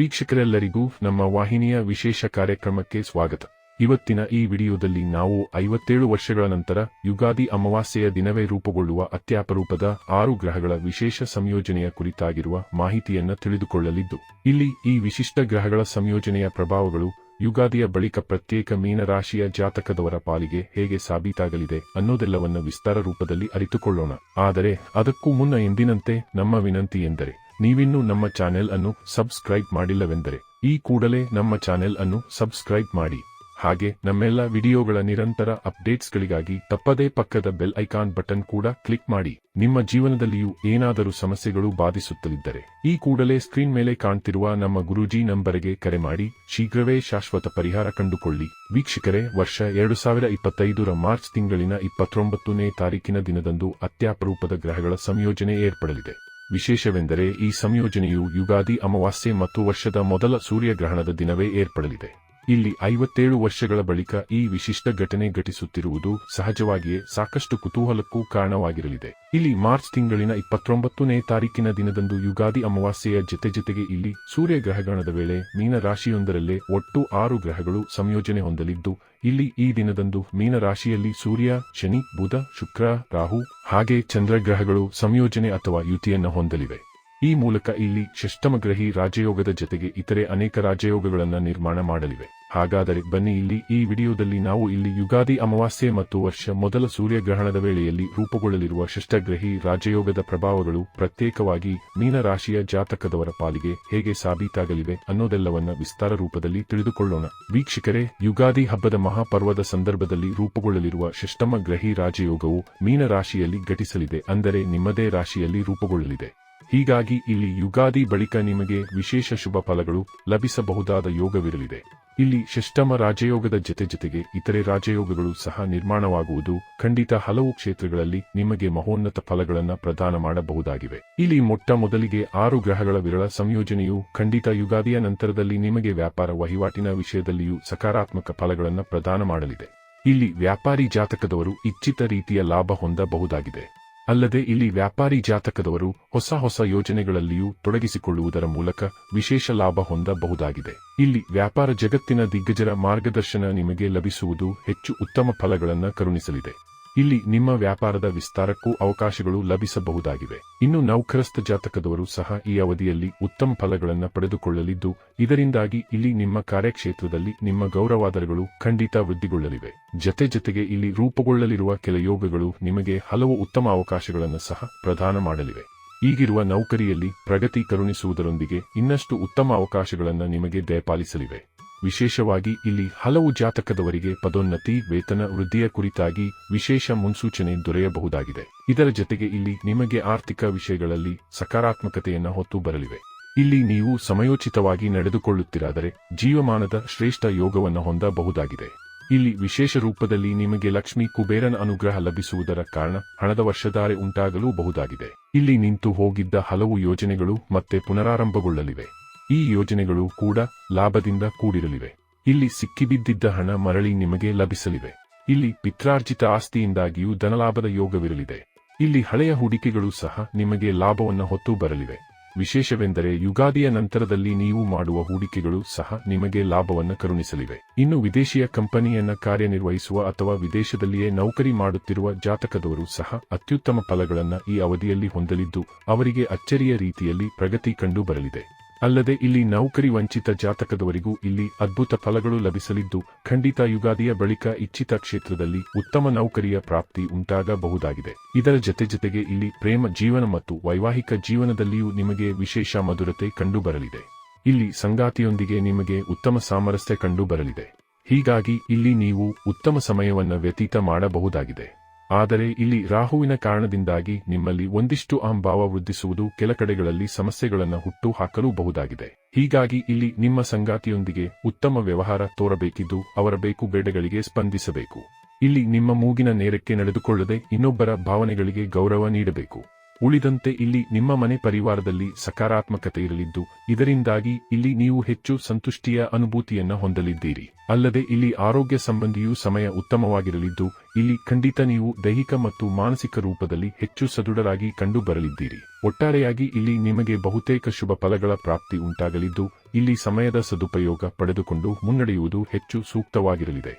ವೀಕ್ಷಕರೆಲ್ಲರಿಗೂ ನಮ್ಮ ವಾಹಿನಿಯ ವಿಶೇಷ ಕಾರ್ಯಕ್ರಮಕ್ಕೆ ಸ್ವಾಗತ. ಇವತ್ತಿನ ಈ ವಿಡಿಯೋದಲ್ಲಿ ನಾವು ಐವತ್ತೇಳು ವರ್ಷಗಳ ನಂತರ ಯುಗಾದಿ ಅಮಾವಾಸ್ಯೆಯ ದಿನವೇ ರೂಪುಗೊಳ್ಳುವ ಅತ್ಯಾಪರೂಪದ ಆರು ಗ್ರಹಗಳ ವಿಶೇಷ ಸಂಯೋಜನೆಯ ಕುರಿತಾಗಿರುವ ಮಾಹಿತಿಯನ್ನು ತಿಳಿದುಕೊಳ್ಳಲಿದ್ದು, ಇಲ್ಲಿ ಈ ವಿಶಿಷ್ಟ ಗ್ರಹಗಳ ಸಂಯೋಜನೆಯ ಪ್ರಭಾವಗಳು ಯುಗಾದಿಯ ಬಳಿಕ ಪ್ರತ್ಯೇಕ ಮೀನರಾಶಿಯ ಜಾತಕದವರ ಪಾಲಿಗೆ ಹೇಗೆ ಸಾಬೀತಾಗಲಿದೆ ಅನ್ನೋದೆಲ್ಲವನ್ನ ವಿಸ್ತಾರ ರೂಪದಲ್ಲಿ ಅರಿತುಕೊಳ್ಳೋಣ. ಆದರೆ ಅದಕ್ಕೂ ಮುನ್ನ ಎಂದಿನಂತೆ ನಮ್ಮ ವಿನಂತಿ ಎಂದರೆ ನೀವಿನ್ನೂ ನಮ್ಮ ಚಾನೆಲ್ ಅನ್ನು ಸಬ್ಸ್ಕ್ರೈಬ್ ಮಾಡಿಲ್ಲವೆಂದರೆ ಈ ಕೂಡಲೇ ನಮ್ಮ ಚಾನೆಲ್ ಅನ್ನು ಸಬ್ಸ್ಕ್ರೈಬ್ ಮಾಡಿ. ಹಾಗೆ ನಮ್ಮೆಲ್ಲ ವಿಡಿಯೋಗಳ ನಿರಂತರ ಅಪ್ಡೇಟ್ಸ್ಗಳಿಗಾಗಿ ತಪ್ಪದೇ ಪಕ್ಕದ ಬೆಲ್ ಐಕಾನ್ ಬಟನ್ ಕೂಡ ಕ್ಲಿಕ್ ಮಾಡಿ. ನಿಮ್ಮ ಜೀವನದಲ್ಲಿಯೂ ಏನಾದರೂ ಸಮಸ್ಯೆಗಳು ಬಾಧಿಸುತ್ತಲಿದ್ದರೆ ಈ ಕೂಡಲೇ ಸ್ಕ್ರೀನ್ ಮೇಲೆ ಕಾಣ್ತಿರುವ ನಮ್ಮ ಗುರೂಜಿ ನಂಬರ್ಗೆ ಕರೆ ಮಾಡಿ. ಶೀಘ್ರವೇ ಶಾಶ್ವತ ಪರಿಹಾರ ಕಂಡುಕೊಳ್ಳಿ. ವೀಕ್ಷಕರೇ, ವರ್ಷ ಎರಡು ಸಾವಿರ ಇಪ್ಪತ್ತೈದರ ಮಾರ್ಚ್ ತಿಂಗಳಿನ ಇಪ್ಪತ್ತೊಂಬತ್ತನೇ ತಾರೀಕಿನ ದಿನದಂದು ಅತ್ಯಾಪರೂಪದ ಗ್ರಹಗಳ ಸಂಯೋಜನೆ ಏರ್ಪಡಲಿದೆ. ವಿಶೇಷವೆಂದರೆ ಈ ಸಂಯೋಜನೆಯು ಯುಗಾದಿ ಅಮಾವಾಸ್ಯೆ ಮತ್ತು ವರ್ಷದ ಮೊದಲ ಸೂರ್ಯಗ್ರಹಣದ ದಿನವೇ ಏರ್ಪಡಲಿದೆ. ಇಲ್ಲಿ ಐವತ್ತೇಳು ವರ್ಷಗಳ ಬಳಿಕ ಈ ವಿಶಿಷ್ಟ ಘಟನೆ ಘಟಿಸುತ್ತಿರುವುದು ಸಹಜವಾಗಿಯೇ ಸಾಕಷ್ಟು ಕುತೂಹಲಕ್ಕೂ ಕಾರಣವಾಗಿರಲಿದೆ. ಇಲ್ಲಿ ಮಾರ್ಚ್ ತಿಂಗಳಿನ ಇಪ್ಪತ್ತೊಂಬತ್ತನೇ ತಾರೀಕಿನ ದಿನದಂದು ಯುಗಾದಿ ಅಮಾವಾಸ್ಯೆಯ ಜೊತೆ ಜೊತೆಗೆ ಇಲ್ಲಿ ಸೂರ್ಯಗ್ರಹಗಣದ ವೇಳೆ ಮೀನರಾಶಿಯೊಂದರಲ್ಲೇ ಒಟ್ಟು ಆರು ಗ್ರಹಗಳು ಸಂಯೋಜನೆ ಹೊಂದಲಿದ್ದು, ಇಲ್ಲಿ ಈ ದಿನದಂದು ಮೀನರಾಶಿಯಲ್ಲಿ ಸೂರ್ಯ, ಶನಿ, ಬುಧ, ಶುಕ್ರ, ರಾಹು ಹಾಗೆ ಚಂದ್ರಗ್ರಹಗಳು ಸಂಯೋಜನೆ ಅಥವಾ ಯುತಿಯನ್ನು ಹೊಂದಲಿವೆ. ಈ ಮೂಲಕ ಇಲ್ಲಿ ಷಷ್ಟಮಗ್ರಹಿ ರಾಜಯೋಗದ ಜೊತೆಗೆ ಇತರೆ ಅನೇಕ ರಾಜಯೋಗಗಳನ್ನು ನಿರ್ಮಾಣ ಮಾಡಲಿವೆ. ಹಾಗಾದರೆ ಬನ್ನಿ ಇಲ್ಲಿ ಈ ವಿಡಿಯೋದಲ್ಲಿ ನಾವು ಇಲ್ಲಿ ಯುಗಾದಿ ಅಮಾವಾಸ್ಯೆ ಮತ್ತು ವರ್ಷ ಮೊದಲ ಸೂರ್ಯಗ್ರಹಣದ ವೇಳೆಯಲ್ಲಿ ರೂಪುಗೊಳ್ಳಲಿರುವ ಷಷ್ಟಗ್ರಹಿ ರಾಜಯೋಗದ ಪ್ರಭಾವಗಳು ಪ್ರತ್ಯೇಕವಾಗಿ ಮೀನರಾಶಿಯ ಜಾತಕದವರ ಪಾಲಿಗೆ ಹೇಗೆ ಸಾಬೀತಾಗಲಿವೆ ಅನ್ನೋದೆಲ್ಲವನ್ನ ವಿಸ್ತಾರ ರೂಪದಲ್ಲಿ ತಿಳಿದುಕೊಳ್ಳೋಣ. ವೀಕ್ಷಕರೇ, ಯುಗಾದಿ ಹಬ್ಬದ ಮಹಾಪರ್ವದ ಸಂದರ್ಭದಲ್ಲಿ ರೂಪುಗೊಳ್ಳಲಿರುವ ಷಷ್ಟಮ ಗ್ರಹಿ ರಾಜಯೋಗವು ಮೀನರಾಶಿಯಲ್ಲಿ ಘಟಿಸಲಿದೆ, ಅಂದರೆ ನಿಮ್ಮದೇ ರಾಶಿಯಲ್ಲಿ ರೂಪುಗೊಳ್ಳಲಿದೆ. ಹೀಗಾಗಿ ಇಲ್ಲಿ ಯುಗಾದಿ ಬಳಿಕ ನಿಮಗೆ ವಿಶೇಷ ಶುಭ ಫಲಗಳು ಲಭಿಸಬಹುದಾದ ಯೋಗವಿರಲಿದೆ. ಇಲ್ಲಿ ಷಷ್ಟಮ ರಾಜಯೋಗದ ಜೊತೆ ಜೊತೆಗೆ ಇತರೆ ರಾಜಯೋಗಗಳು ಸಹ ನಿರ್ಮಾಣವಾಗುವುದು ಖಂಡಿತ ಹಲವು ಕ್ಷೇತ್ರಗಳಲ್ಲಿ ನಿಮಗೆ ಮಹೋನ್ನತ ಫಲಗಳನ್ನು ಪ್ರದಾನ ಮಾಡಬಹುದಾಗಿವೆ. ಇಲ್ಲಿ ಮೊಟ್ಟ ಮೊದಲಿಗೆ ಆರು ಗ್ರಹಗಳ ವಿರಳ ಸಂಯೋಜನೆಯು ಖಂಡಿತ ಯುಗಾದಿಯ ನಂತರದಲ್ಲಿ ನಿಮಗೆ ವ್ಯಾಪಾರ ವಹಿವಾಟಿನ ವಿಷಯದಲ್ಲಿಯೂ ಸಕಾರಾತ್ಮಕ ಫಲಗಳನ್ನು ಪ್ರದಾನ ಮಾಡಲಿದೆ. ಇಲ್ಲಿ ವ್ಯಾಪಾರಿ ಜಾತಕದವರು ಇಚ್ಛಿತ ರೀತಿಯ ಲಾಭ ಹೊಂದಬಹುದಾಗಿದೆ. ಅಲ್ಲದೆ ಇಲ್ಲಿ ವ್ಯಾಪಾರಿ ಜಾತಕದವರು ಹೊಸ ಹೊಸ ಯೋಜನೆಗಳಲ್ಲಿಯೂ ತೊಡಗಿಸಿಕೊಳ್ಳುವುದರ ಮೂಲಕ ವಿಶೇಷ ಲಾಭ ಹೊಂದಬಹುದಾಗಿದೆ. ಇಲ್ಲಿ ವ್ಯಾಪಾರ ಜಗತ್ತಿನ ದಿಗ್ಗಜರ ಮಾರ್ಗದರ್ಶನ ನಿಮಗೆ ಲಭಿಸುವುದು ಹೆಚ್ಚು ಉತ್ತಮ ಫಲಗಳನ್ನು ಕರುಣಿಸಲಿದೆ. ಇಲ್ಲಿ ನಿಮ್ಮ ವ್ಯಾಪಾರದ ವಿಸ್ತಾರಕ್ಕೂ ಅವಕಾಶಗಳು ಲಭಿಸಬಹುದಾಗಿವೆ. ಇನ್ನು ನೌಕರಸ್ಥ ಜಾತಕದವರು ಸಹ ಈ ಅವಧಿಯಲ್ಲಿ ಉತ್ತಮ ಫಲಗಳನ್ನು ಪಡೆದುಕೊಳ್ಳಲಿದ್ದು, ಇದರಿಂದಾಗಿ ಇಲ್ಲಿ ನಿಮ್ಮ ಕಾರ್ಯಕ್ಷೇತ್ರದಲ್ಲಿ ನಿಮ್ಮ ಗೌರವಾದರಗಳು ಖಂಡಿತ ವೃದ್ಧಿಗೊಳ್ಳಲಿವೆ. ಜತೆ ಜತೆಗೆ ಇಲ್ಲಿ ರೂಪುಗೊಳ್ಳಲಿರುವ ಕೆಲ ಯೋಗಗಳು ನಿಮಗೆ ಹಲವು ಉತ್ತಮ ಅವಕಾಶಗಳನ್ನು ಸಹ ಪ್ರದಾನ ಮಾಡಲಿವೆ. ಈಗಿರುವ ನೌಕರಿಯಲ್ಲಿ ಪ್ರಗತಿ ಕರುಣಿಸುವುದರೊಂದಿಗೆ ಇನ್ನಷ್ಟು ಉತ್ತಮ ಅವಕಾಶಗಳನ್ನು ನಿಮಗೆ ದಯಪಾಲಿಸಲಿವೆ. ವಿಶೇಷವಾಗಿ ಇಲ್ಲಿ ಹಲವು ಜಾತಕದವರಿಗೆ ಪದೋನ್ನತಿ, ವೇತನ ವೃದ್ಧಿಯ ಕುರಿತಾಗಿ ವಿಶೇಷ ಮುನ್ಸೂಚನೆ ದೊರೆಯಬಹುದಾಗಿದೆ. ಇದರ ಜೊತೆಗೆ ಇಲ್ಲಿ ನಿಮಗೆ ಆರ್ಥಿಕ ವಿಷಯಗಳಲ್ಲಿ ಸಕಾರಾತ್ಮಕತೆಯನ್ನು ಹೊತ್ತು ಬರಲಿವೆ. ಇಲ್ಲಿ ನೀವು ಸಮಯೋಚಿತವಾಗಿ ನಡೆದುಕೊಳ್ಳುತ್ತಿರಾದರೆ ಜೀವಮಾನದ ಶ್ರೇಷ್ಠ ಯೋಗವನ್ನು ಹೊಂದಬಹುದಾಗಿದೆ. ಇಲ್ಲಿ ವಿಶೇಷ ರೂಪದಲ್ಲಿ ನಿಮಗೆ ಲಕ್ಷ್ಮಿ ಕುಬೇರನ ಅನುಗ್ರಹ ಲಭಿಸುವುದರ ಕಾರಣ ಹಣದ ವರ್ಷಧಾರೆ ಉಂಟಾಗಲೂ ಬಹುದಾಗಿದೆ. ಇಲ್ಲಿ ನಿಂತು ಹೋಗಿದ್ದ ಹಲವು ಯೋಜನೆಗಳು ಮತ್ತೆ ಪುನರಾರಂಭಗೊಳ್ಳಲಿವೆ. ಈ ಯೋಜನೆಗಳು ಕೂಡ ಲಾಭದಿಂದ ಕೂಡಿರಲಿವೆ. ಇಲ್ಲಿ ಸಿಕ್ಕಿಬಿದ್ದಿದ್ದ ಹಣ ಮರಳಿ ನಿಮಗೆ ಲಭಿಸಲಿವೆ ಇಲ್ಲಿ ಪಿತ್ರಾರ್ಜಿತ ಆಸ್ತಿಯಿಂದಾಗಿಯೂ ಧನಲಾಭದ ಯೋಗವಿರಲಿದೆ. ಇಲ್ಲಿ ಹಳೆಯ ಹೂಡಿಕೆಗಳು ಸಹ ನಿಮಗೆ ಲಾಭವನ್ನು ಹೊತ್ತು ಬರಲಿವೆ. ವಿಶೇಷವೆಂದರೆ ಯುಗಾದಿಯ ನಂತರದಲ್ಲಿ ನೀವು ಮಾಡುವ ಹೂಡಿಕೆಗಳು ಸಹ ನಿಮಗೆ ಲಾಭವನ್ನು ಕರುಣಿಸಲಿವೆ. ಇನ್ನು ವಿದೇಶಿಯ ಕಂಪನಿಯನ್ನ ಕಾರ್ಯನಿರ್ವಹಿಸುವ ಅಥವಾ ವಿದೇಶದಲ್ಲಿಯೇ ನೌಕರಿ ಮಾಡುತ್ತಿರುವ ಜಾತಕದವರು ಸಹ ಅತ್ಯುತ್ತಮ ಫಲಗಳನ್ನು ಈ ಅವಧಿಯಲ್ಲಿ ಹೊಂದಲಿದ್ದು, ಅವರಿಗೆ ಅಚ್ಚರಿಯ ರೀತಿಯಲ್ಲಿ ಪ್ರಗತಿ ಕಂಡು ಬರಲಿದೆ. ಅಲ್ಲದೆ ಇಲ್ಲಿ ನೌಕರಿ ವಂಚಿತ ಜಾತಕದವರಿಗೂ ಇಲ್ಲಿ ಅದ್ಭುತ ಫಲಗಳು ಲಭಿಸಲಿದ್ದು, ಖಂಡಿತ ಯುಗಾದಿಯ ಬಳಿಕ ಇಚ್ಛಿತ ಕ್ಷೇತ್ರದಲ್ಲಿ ಉತ್ತಮ ನೌಕರಿಯ ಪ್ರಾಪ್ತಿ ಉಂಟಾಗಬಹುದಾಗಿದೆ. ಇದರ ಜತೆ ಜತೆಗೆ ಇಲ್ಲಿ ಪ್ರೇಮ ಜೀವನ ಮತ್ತು ವೈವಾಹಿಕ ಜೀವನದಲ್ಲಿಯೂ ನಿಮಗೆ ವಿಶೇಷ ಮಧುರತೆ ಕಂಡುಬರಲಿದೆ. ಇಲ್ಲಿ ಸಂಗಾತಿಯೊಂದಿಗೆ ನಿಮಗೆ ಉತ್ತಮ ಸಾಮರಸ್ಯ ಕಂಡುಬರಲಿದೆ. ಹೀಗಾಗಿ ಇಲ್ಲಿ ನೀವು ಉತ್ತಮ ಸಮಯವನ್ನು ವ್ಯತೀತ ಮಾಡಬಹುದಾಗಿದೆ. ಆದರೆ ಇಲ್ಲಿ ರಾಹುವಿನ ಕಾರಣದಿಂದಾಗಿ ನಿಮ್ಮಲ್ಲಿ ಒಂದಿಷ್ಟು ಆಂಭಾವ ವೃದ್ಧಿಸುವುದು ಕೆಲ ಕಡೆಗಳಲ್ಲಿ ಸಮಸ್ಯೆಗಳನ್ನು ಹುಟ್ಟು ಹಾಕಲೂಬಹುದಾಗಿದೆ ಹೀಗಾಗಿ ಇಲ್ಲಿ ನಿಮ್ಮ ಸಂಗಾತಿಯೊಂದಿಗೆ ಉತ್ತಮ ವ್ಯವಹಾರ ತೋರಬೇಕಿದ್ದು ಅವರ ಬೇಕು ಬೇಡಗಳಿಗೆ ಸ್ಪಂದಿಸಬೇಕು. ಇಲ್ಲಿ ನಿಮ್ಮ ಮೂಗಿನ ನೇರಕ್ಕೆ ನಡೆದುಕೊಳ್ಳದೆ ಇನ್ನೊಬ್ಬರ ಭಾವನೆಗಳಿಗೆ ಗೌರವ ನೀಡಬೇಕು. ಉಳಿದಂತೆ ಇಲ್ಲಿ ನಿಮ್ಮ ಮನೆ ಪರಿವಾರದಲ್ಲಿ ಸಕಾರಾತ್ಮಕತೆ ಇರಲಿದ್ದು, ಇದರಿಂದಾಗಿ ಇಲ್ಲಿ ನೀವು ಹೆಚ್ಚು ಸಂತುಷ್ಟಿಯ ಅನುಭೂತಿಯನ್ನು ಹೊಂದಲಿದ್ದೀರಿ. ಅಲ್ಲದೆ ಇಲ್ಲಿ ಆರೋಗ್ಯ ಸಂಬಂಧಿಯೂ ಸಮಯ ಉತ್ತಮವಾಗಿರಲಿದ್ದು, ಇಲ್ಲಿ ಖಂಡಿತ ನೀವು ದೈಹಿಕ ಮತ್ತು ಮಾನಸಿಕ ರೂಪದಲ್ಲಿ ಹೆಚ್ಚು ಸದೃಢರಾಗಿ ಕಂಡು ಬರಲಿದ್ದೀರಿ ಒಟ್ಟಾರೆಯಾಗಿ ಇಲ್ಲಿ ನಿಮಗೆ ಬಹುತೇಕ ಶುಭ ಫಲಗಳ ಪ್ರಾಪ್ತಿ ಉಂಟಾಗಲಿದ್ದು, ಇಲ್ಲಿ ಸಮಯದ ಸದುಪಯೋಗ ಪಡೆದುಕೊಂಡು ಮುನ್ನಡೆಯುವುದು ಹೆಚ್ಚು ಸೂಕ್ತವಾಗಿರಲಿದೆ.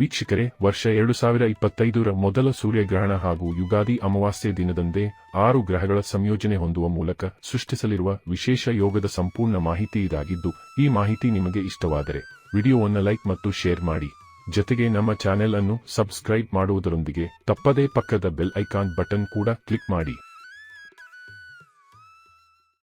ವೀಕ್ಷಕರೇ, ವರ್ಷ ಎರಡು ಸಾವಿರ ಇಪ್ಪತ್ತೈದರ ಮೊದಲ ಸೂರ್ಯಗ್ರಹಣ ಹಾಗೂ ಯುಗಾದಿ ಅಮಾವಾಸ್ಯೆ ದಿನದಂದೇ ಆರು ಗ್ರಹಗಳ ಸಂಯೋಜನೆ ಹೊಂದುವ ಮೂಲಕ ಸೃಷ್ಟಿಸಲಿರುವ ವಿಶೇಷ ಯೋಗದ ಸಂಪೂರ್ಣ ಮಾಹಿತಿ ಇದಾಗಿದ್ದು, ಈ ಮಾಹಿತಿ ನಿಮಗೆ ಇಷ್ಟವಾದರೆ ವಿಡಿಯೋವನ್ನು ಲೈಕ್ ಮತ್ತು ಶೇರ್ ಮಾಡಿ. ಜೊತೆಗೆ ನಮ್ಮ ಚಾನೆಲ್ ಅನ್ನು ಸಬ್ಸ್ಕ್ರೈಬ್ ಮಾಡುವುದರೊಂದಿಗೆ ತಪ್ಪದೇ ಪಕ್ಕದ ಬೆಲ್ ಐಕಾನ್ ಬಟನ್ ಕೂಡ ಕ್ಲಿಕ್ ಮಾಡಿ.